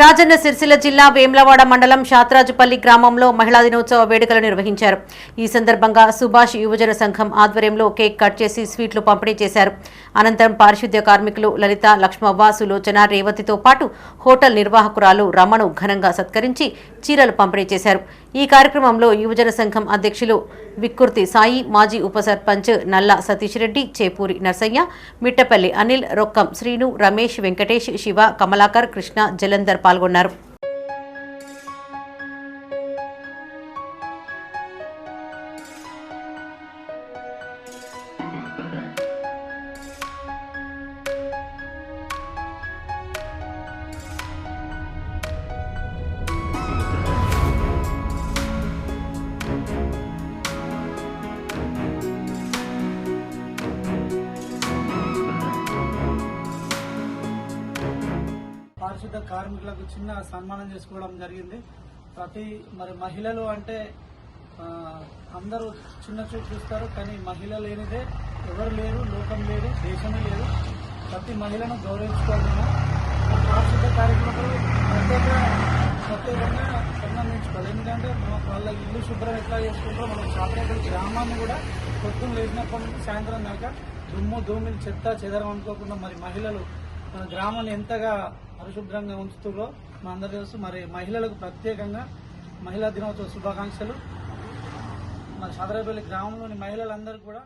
రాజన్న సిరిసిల్ల జిల్లా వేమ్లవాడ మండలం శాత్రాజుపల్లి గ్రామంలో మహిళా దినోత్సవ వేడుకలు నిర్వహించారు. ఈ సందర్భంగా సుభాష్ యువజన సంఘం ఆధ్వర్యంలో కేక్ కట్ చేసి స్వీట్లు పంపిణీ చేశారు. అనంతరం పారిశుద్ధ్య కార్మికులు లలిత లక్ష్మవ్వ సులోచన రేవతితో పాటు హోటల్ నిర్వాహకురాలు రమణు ఘనంగా సత్కరించి చీరలు పంపిణీ చేశారు. ఈ కార్యక్రమంలో యువజన సంఘం అధ్యక్షులు విక్కుర్తి సాయి మాజీ ఉప సర్పంచ్ నల్ల సతీష్ రెడ్డి చేపూరి నర్సయ్య మిట్టపల్లి అనిల్ రొక్కం శ్రీను రమేష్ వెంకటేష్ శివ కమలాకర్ కృష్ణ జలంధర్ పాల్గొన్నారు. పారిశుద్ధ కార్మికులకు చిన్న సన్మానం చేసుకోవడం జరిగింది. ప్రతి మరి మహిళలు అంటే అందరూ చిన్న చూపు చూస్తారు కానీ మహిళ లేనిదే ఎవరు లేరు లోకం లేదు దేశమే లేదు. ప్రతి మహిళను గౌరవించుకోవాలి పారిశుద్ధ కార్యక్రమాలు ప్రత్యేక ప్రత్యేకంగా సంబంధించుకోవాలి. ఎందుకంటే మన వాళ్ళ ఇల్లు శుభ్రం ఎట్లా చేసుకుంటారో మనం చాపరేపల్లి గ్రామాన్ని కూడా పొద్దున్న లేచినప్పటి నుంచి సాయంత్రం దాకా దుమ్ము ధూమిని చెత్త చెదరం అనుకోకుండా మరి మహిళలు మన గ్రామాన్ని ఎంతగా పరిశుభ్రంగా ఉంచుతూ మన అందరూ తెలుసు మరి మహిళలకు ప్రత్యేకంగా మహిళా దినోత్సవ శుభాకాంక్షలు. మరి సదరపల్లి గ్రామంలోని మహిళలందరూ కూడా